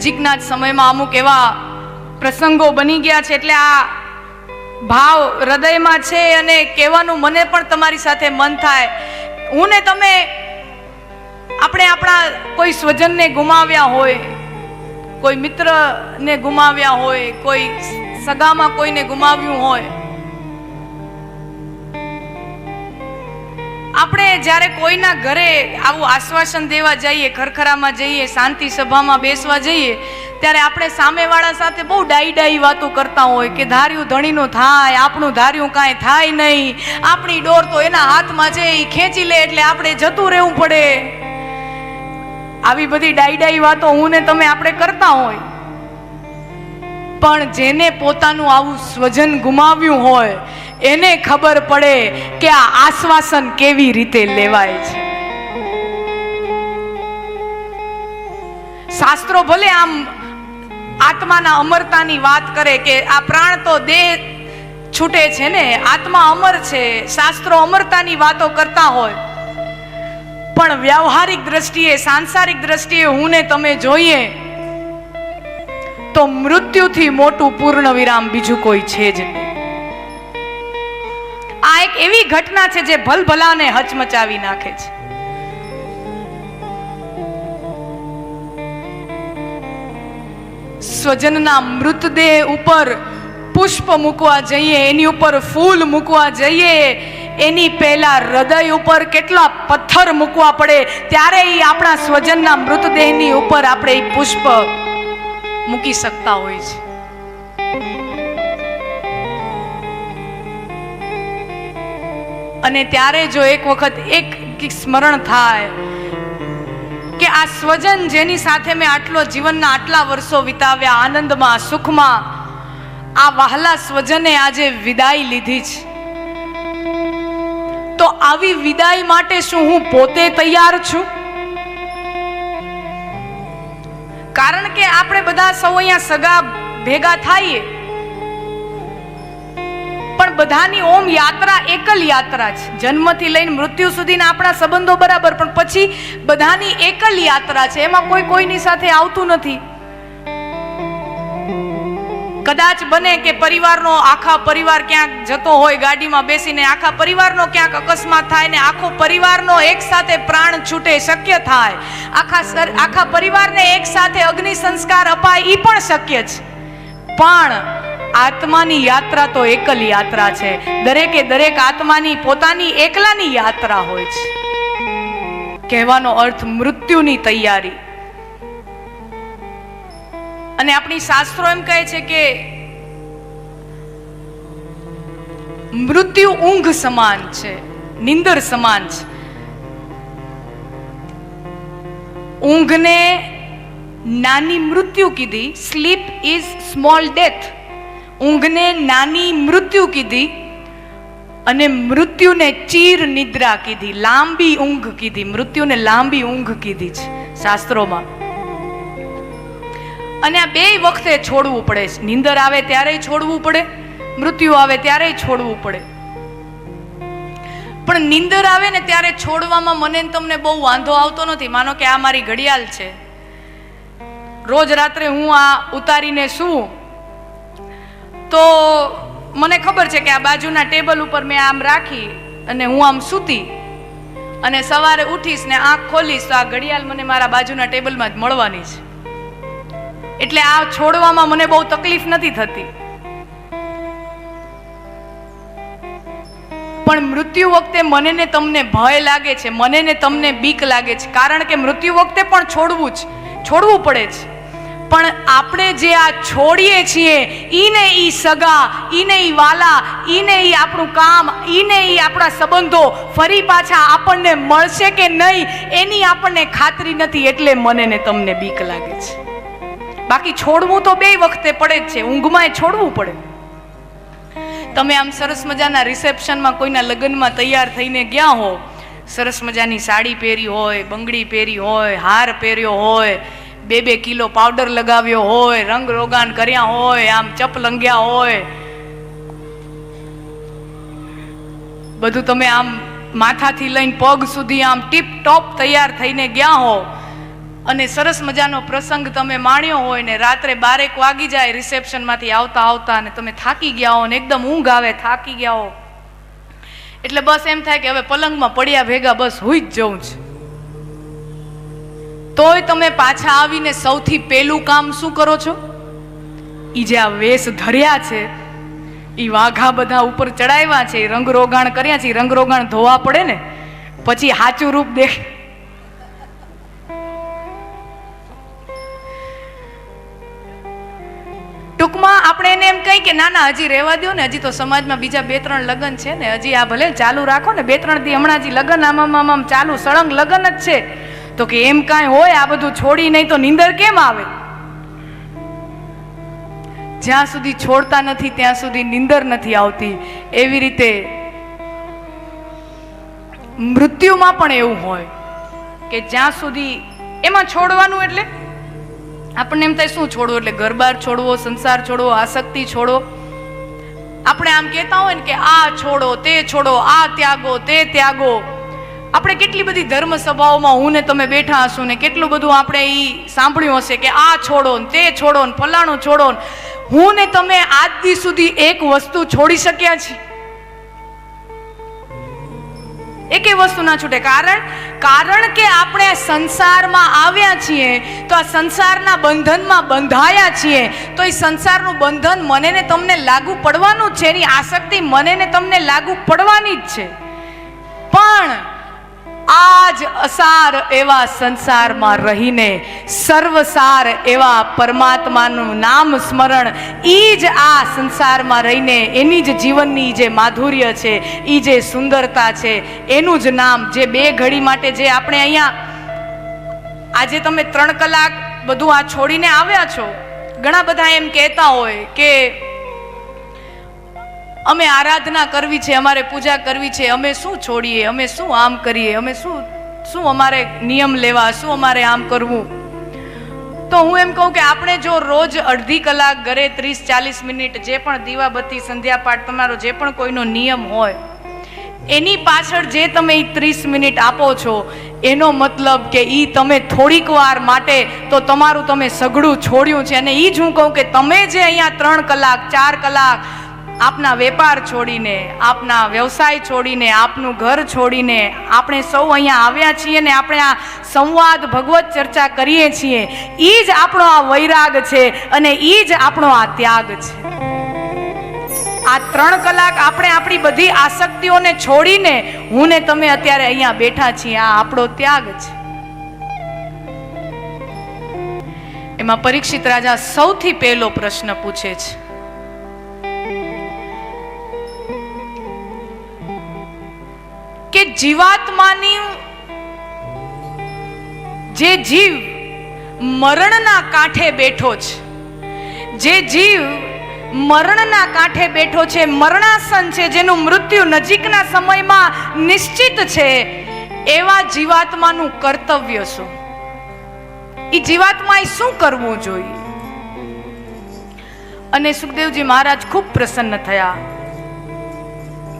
નજીકના જ સમયમાં અમુક એવા પ્રસંગો બની ગયા છે. એટલે આ ભાવ હૃદયમાં છે અને કહેવાનું મને પણ તમારી સાથે મન થાય. હું ને તમે આપણે આપણા કોઈ સ્વજનને ગુમાવ્યા હોય, કોઈ મિત્રને ગુમાવ્યા હોય, કોઈ સગામાં કોઈને ગુમાવ્યું હોય આપણે જ્યારે કોઈના ઘરે આવું આશ્વાસન દેવા જઈએ, ખરખરામાં જઈએ, શાંતિ સભામાં બેસવા જઈએ, ત્યારે આપણે સામેવાળા સાથે બહુ ડાઈ ડાઈ વાતો કરતા હોય કે ધાર્યું ધણીનું થાય, આપણું ધાર્યું કાંઈ થાય નહીં, આપણી ડોર તો એના હાથમાં છે એ ખેંચી લે એટલે આપણે જતું રહેવું પડે. આવી બધી ડાઈ ડાઈ વાતો હું ને તમે આપણે કરતા હોય. પણ જેને પોતાનું આવું સ્વજન ગુમાવ્યું હોય એને ખબર પડે કે આ આશ્વાસન કેવી રીતે લેવાય છે. શાસ્ત્રો ભલે આમ આત્માના અમરતાની વાત કરે કે આ પ્રાણ તો દેહ છૂટે છે ને, આત્મા અમર છે, શાસ્ત્રો અમરતાની વાતો કરતા હોય. પણ વ્યવહારિક દ્રષ્ટિએ, સાંસારિક દ્રષ્ટિએ હું ને તમે જોઈએ, તો મૃત્યુથી મોટું પૂર્ણ વિરામ બીજું કોઈ છે જ નહીં. એક એવી ઘટના છે જે ભલભલાને હચમચાવી નાખે છે. સ્વજનના મૃતદેહ ઉપર પુષ્પ મૂકવા જઈએ, એની ઉપર ફૂલ મૂકવા જઈએ, એની પહેલા હૃદય ઉપર કેટલા પથ્થર મૂકવા પડે, ત્યારે એ આપણા સ્વજનના મૃતદેહની ઉપર આપણે એ પુષ્પ મૂકી શકતા હોય છે. અને ત્યારે જો એક વખત એક સ્મરણ થાય કે આ સ્વજન જેની સાથે મેં આટલો જીવનના આટલા વર્ષો વિતાવ્યા, આનંદમાં, સુખમાં, આ વહાલા સ્વજને આજે વિદાય લીધી છે. તો આવી વિદાય માટે શું હું પોતે તૈયાર છું? કારણ કે આપણે બધા સૌ અહીંયા સગા ભેગા થઈએ બધાની ઓમ યાત્રા એકલ યાત્રા છે. જન્મથી લઈને મૃત્યુ સુધીના આપણા સંબંધો બરાબર, પણ પછી બધાની એકલ યાત્રા છે. એમાં કોઈ કોઈની સાથે આવતું નથી. કદાચ બને કે પરિવારનો, આખા પરિવાર ક્યાંક જતો હોય ગાડીમાં બેસીને, આખા પરિવારનો ક્યાંક અકસ્માત થાય ને આખો પરિવારનો એક સાથે પ્રાણ છૂટે, શક્ય થાય. આખા આખા પરિવારને એક સાથે અગ્નિ સંસ્કાર અપાય એ પણ શક્ય છે. પણ આત્માની યાત્રા તો એકલ યાત્રા છે. દરેકે દરેક આત્માની પોતાની એકલાની યાત્રા હોય છે. કહેવાનો અર્થ મૃત્યુની તૈયારી. અને આપણી શાસ્ત્રો એમ કહે છે કે મૃત્યુ ઊંઘ સમાન છે, નિંદર સમાન છે. ઊંઘને નાની મૃત્યુ કીધી સ્લીપ ઇઝ સ્મોલ ડેથ ઊંઘને નાની મૃત્યુ કીધી અને મૃત્યુને ચીર નિદ્રા કીધી, લાંબી ઊંઘ કીધી, મૃત્યુને લાંબી ઊંઘ કીધી છે શાસ્ત્રોમાં. અને આ બે વખતે છોડવું પડે છે નીંદર આવે ત્યારે છોડવું પડે, મૃત્યુ આવે ત્યારે છોડવું પડે. પણ નીંદર આવે ને ત્યારે છોડવામાં મને તમને બહુ વાંધો આવતો નથી, માનો કે આ મારી ઘડિયાળ છે. રોજ રાત્રે હું આ ઉતારીને સૂવું તો મને ખબર છે કે આ બાજુના ટેબલ ઉપર મેં આમ રાખી અને હું આમ સૂતી. અને સવારે ઉઠીશ ને આંખ ખોલીશ તો આ ઘડિયાળ મને મારા બાજુના ટેબલમાં જ મળવાની છે. એટલે આ છોડવામાં મને બહુ તકલીફ નથી થતી. પણ મૃત્યુ વખતે મને ને તમને ભય લાગે છે, મને ને તમને બીક લાગે છે. કારણ કે મૃત્યુ વખતે પણ છોડવું જ, છોડવું પડે છે. પણ આપણે જે આ છોડીએ છીએ, ઈને ઈ સગા, ઈને ઈ વાલા, ઈને ઈ આપણું કામ, ઈને ઈ આપણા સંબંધો ફરી પાછા આપણને મળશે કે નહીં, એની આપણને ખાતરી નથી એટલે મને ને તમને બીક લાગે છે. બાકી છોડવું તો બે વખતે પડે જ છે, ઊંઘમાં છોડવું પડે. તમે આમ સરસ મજાના રિસેપ્શનમાં કોઈના લગ્નમાં તૈયાર થઈને ગયા હો, સરસ મજાની સાડી પહેરી હોય, બંગડી પહેરી હોય, હાર પહેર્યો હોય બે બે કિલો પાવડર લગાવ્યો હોય, રંગ રોગાન કર્યા હોય, આમ ચપ લંગ્યા હોય. બધું તમે આમ માથાથી લઈને પગ સુધી આમ ટીપ ટોપ તૈયાર થઈને ગયા હો. અને સરસ મજાનો પ્રસંગ તમે માણ્યો હોય ને રાત્રે બારેક વાગી જાય રિસેપ્શનમાંથી આવતા આવતા અને તમે થાકી ગયા હો ને એકદમ ઊંઘ આવે, થાકી ગયા હો. એટલે બસ એમ થાય કે હવે પલંગમાં પડ્યા ભેગા બસ હુઈ જ જવું છે. તોય તમે પાછા આવીને સૌથી પહેલું કામ શું કરો છો? એ જે આ વેશ ધર્યા છે એ વાઘા બધા ઉપર ચડાવ્યા છે રંગ રંગરોગાણ કર્યા છે રંગ રંગરોગાણ ધોવા પડે ને, પછી સાચું રૂપ દેખ ટૂંકમાં આપણે એને એમ કહી કે, ના ના, હજી રહેવા દો ને, હજી તો સમાજમાં બીજા બે, ત્રણ લગ્ન છે ને, હજી આ ભલે ચાલુ રાખો ને, બે, ત્રણ દી હમણાં હજી લગ્ન આમ આમ ચાલુ, સળંગ લગ્ન જ છે. તો કે એમ કાંઈ હોય આ બધું છોડી નહીં તો નીંદર કેમ આવે? જ્યાં સુધી છોડતા નથી, ત્યાં સુધી નીંદર નથી આવતી. એવી રીતે મૃત્યુમાં પણ એવું હોય કે જ્યાં સુધી એમાં છોડવાનું એટલે? આપણને એમ થાય શું છોડવું એટલે ઘરબાર છોડવો, સંસાર છોડવો, આસક્તિ છોડો? આપણે આમ કહેતા હોય ને કે આ છોડો, તે છોડો, આ ત્યાગો, તે ત્યાગો. આપણે કેટલી બધી ધર્મ સભાઓમાં હું ને તમે બેઠા હશું ને કેટલું બધું આપણે એ સાંભળ્યું હશે કે આ છોડો ને તે છોડો ને ફલાણું છોડો ને. હું ને તમે આજ દી સુધી એક વસ્તુ છોડી શક્યા છીએ. એકે વસ્તુ ના છૂટે. કારણ કારણ કે આપણે સંસારમાં આવ્યા છીએ તો આ સંસારના બંધનમાં બંધાયા છીએ. તો એ સંસારનું બંધન મને ને તમને લાગુ પડવાનું જ છે. એની આસક્તિ મને ને તમને લાગુ પડવાની જ છે. પણ આજ અસાર એવા સંસારમાં રહીને સર્વસાર એવા પરમાત્માનું નામ સ્મરણ એ જ આ સંસારમાં રહીને એની જ જીવનની જે માધુર્ય છે એ જે સુંદરતા છે, એનું જ નામ જે બે ઘડી માટે જે આપણે અહીંયા આજે તમે ત્રણ કલાક બધું આ છોડીને આવ્યા છો. ઘણા બધા એમ કહેતા હોય કે અમે આરાધના કરવી છે, અમારે પૂજા કરવી છે, અમે શું છોડીએ, અમે શું આમ કરીએ, અમે શું શું અમારે નિયમ લેવા, શું અમારે આમ કરવું? તો હું એમ કહું કે આપણે જો રોજ અડધી કલાક ઘરે ત્રીસ, ચાલીસ મિનિટ જે પણ દીવાબત્તી સંધ્યા પાઠ તમારો જે પણ કોઈનો નિયમ હોય, એની પાછળ જે તમે એ ત્રીસ મિનિટ આપો છો, એનો મતલબ કે એ તમે થોડીક વાર માટે તો તમારું તમે સઘળું છોડ્યું છે. અને એ જ હું કહું કે તમે જે અહીંયા ત્રણ કલાક, ચાર કલાક આપના વેપાર છોડીને, આપના વ્યવસાય છોડીને, આપનું ઘર છોડીને આપણે સૌ અહીંયા આવ્યા છીએ ને આપણે આ સંવાદ ભગવત ચર્ચા કરીએ છીએ. એ જ આપણો આ વૈરાગ છે અને એ જ આપણો આ ત્યાગ છે. આ ત્રણ કલાક આપણે આપણી બધી આસક્તિઓને છોડીને હું ને તમે અત્યારે અહીંયા બેઠા છીએ. આ આપણો ત્યાગ છે. એમાં પરીક્ષિત રાજા સૌથી પહેલો પ્રશ્ન પૂછે છે. કે જીવાત્માની જે જીવ મરણના કાંઠે બેઠો છે. જે જીવ મરણના કાંઠે બેઠો છે, મરણાસન છે, જેનું મૃત્યુ નજીકના સમયમાં નિશ્ચિત છે, એવા જીવાત્માનું કર્તવ્ય શું? એ જીવાત્માએ શું કરવું જોઈએ? અને સુખદેવજી મહારાજ ખૂબ પ્રસન્ન થયા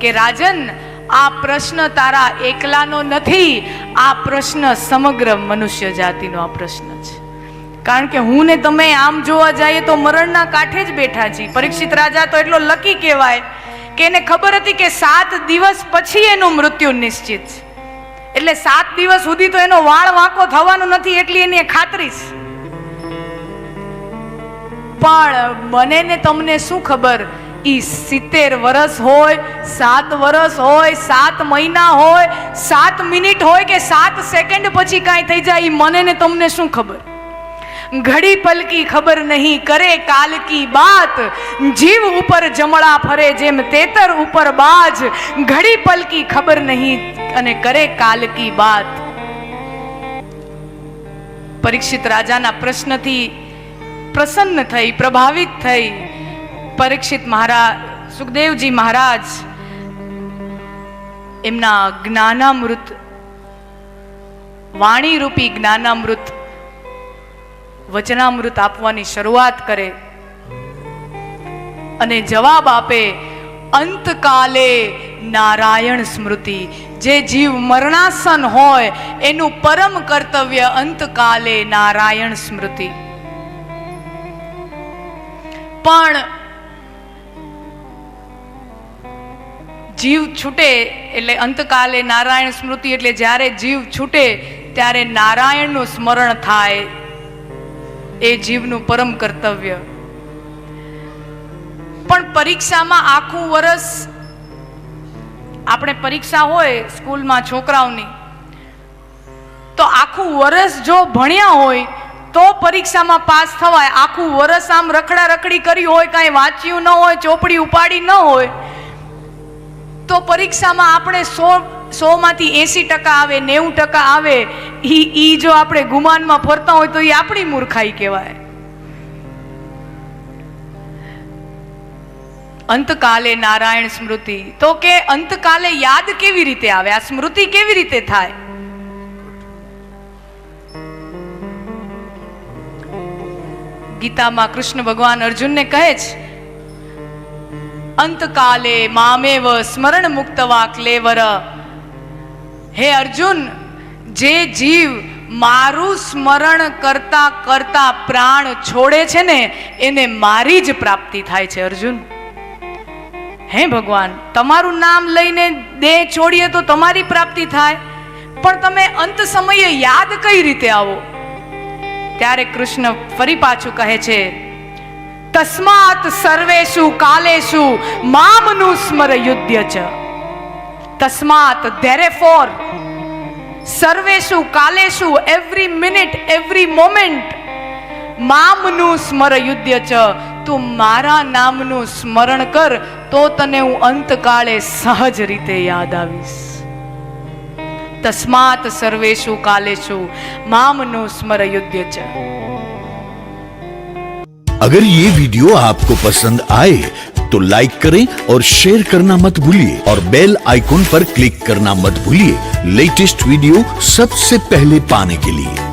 કે રાજન આ પ્રશ્ન તારા એકલાનો નથી, આ પ્રશ્ન સમગ્ર મનુષ્ય જાતિનો આ પ્રશ્ન છે. કારણ કે હું ને તમે આમ જોવા જઈએ તો મરણના કાંઠે જ બેઠા છીએ. પરીક્ષિત રાજા તો એટલો લકી કહેવાય કે એને ખબર હતી કે સાત દિવસ પછી એનું મૃત્યુ નિશ્ચિત છે. એટલે સાત દિવસ સુધી તો એનો વાળ વાંકો થવાનો નથી એટલી એની ખાતરી પણ મને ને તમને શું ખબર? ઈ સિત્તેર વર્ષ હોય, સાત વર્ષ હોય, સાત મહિના હોય, સાત મિનિટ હોય કે સાત સેકન્ડ પછી કાંઈ થઈ જાય, ઈ મને ને તમને શું ખબર? ઘડી પલકી ખબર નહીં કરે કાલ કી બાત, જીવ ઉપર જમણા ફરે જેમ તેતર ઉપર બાજ, ઘડી પલકી ખબર નહીં અને કરે કાલ કી બાત. પરીક્ષિત રાજાના પ્રશ્નથી પ્રસન્ન થઈ, પ્રભાવિત થઈ પરીક્ષિત મહારાજ, સુખદેવજી મહારાજ, એમના જ્ઞાનામૃત વાણી રૂપી જ્ઞાનામૃત, વચનામૃત આપવાની શરૂઆત કરે. અને જવાબ આપે, અંતકાલે નારાયણ સ્મૃતિ. જે જીવ મરણાસન હોય, એનું પરમ કર્તવ્ય અંતકાલે નારાયણ સ્મૃતિ. પણ જીવ છૂટે એટલે અંતકાલે નારાયણ સ્મૃતિ એટલે જ્યારે જીવ છૂટે ત્યારે નારાયણનું સ્મરણ થાય. એ જીવનું પરમ કર્તવ્ય. પણ પરીક્ષામાં આખું વરસ આપણે પરીક્ષા હોય સ્કૂલમાં છોકરાઓની, તો આખું વરસ જો ભણ્યા હોય, તો પરીક્ષામાં પાસ થવાય. આખું વર્ષ આમ રખડા રખડી કરી હોય, કાંઈ વાંચ્યું ન હોય, ચોપડી ઉપાડી ન હોય તો પરીક્ષામાં આપણે સો, સોમાંથી એંસી ટકા આવે, નેવું ટકા આવે એ એ જો આપણે ગુમાનમાં ફરતા હોય તો એ આપણી મૂર્ખાઈ કહેવાય. અંતકાલે નારાયણ સ્મૃતિ. તો કે અંતકાલે યાદ કેવી રીતે આવે? આ સ્મૃતિ કેવી રીતે થાય? ગીતામાં કૃષ્ણ ભગવાન અર્જુનને કહે છે અંતકાલે મામેવ સ્મરણ મુક્તવા ક્લેવર હે અર્જુન, જે જીવ મારું સ્મરણ કરતા કરતા પ્રાણ છોડે છે ને, એને મારી જ પ્રાપ્તિ થાય છે અર્જુન. હે ભગવાન, તમારું નામ લઈને દેહ છોડીએ તો તમારી પ્રાપ્તિ થાય. પણ તમે અંત સમયે યાદ કઈ રીતે આવો? ત્યારે કૃષ્ણ ફરી પાછું કહે છે તસ્માત સર્વેશુ કાલેશુ મામનું સ્મર યુદ્ધ ચ તસ્માત ધેરે ફોર કાલેશુ એવરી મિનિટ એવરી મોમેન્ટ મામનું સ્મર યુદ્ધ ચ તું મારા નામનું સ્મરણ કર તો તને હું અંતકાળે સહજ રીતે યાદ આવીશ તસ્માત સર્વેશુ કાલેશુ મામનું સ્મર યુદ્ધ ચ अगर ये वीडियो आपको पसंद आए तो लाइक करें और शेयर करना मत भूलिए और बेल आइकॉन पर क्लिक करना मत भूलिए। लेटेस्ट वीडियो सबसे पहले पाने के लिए।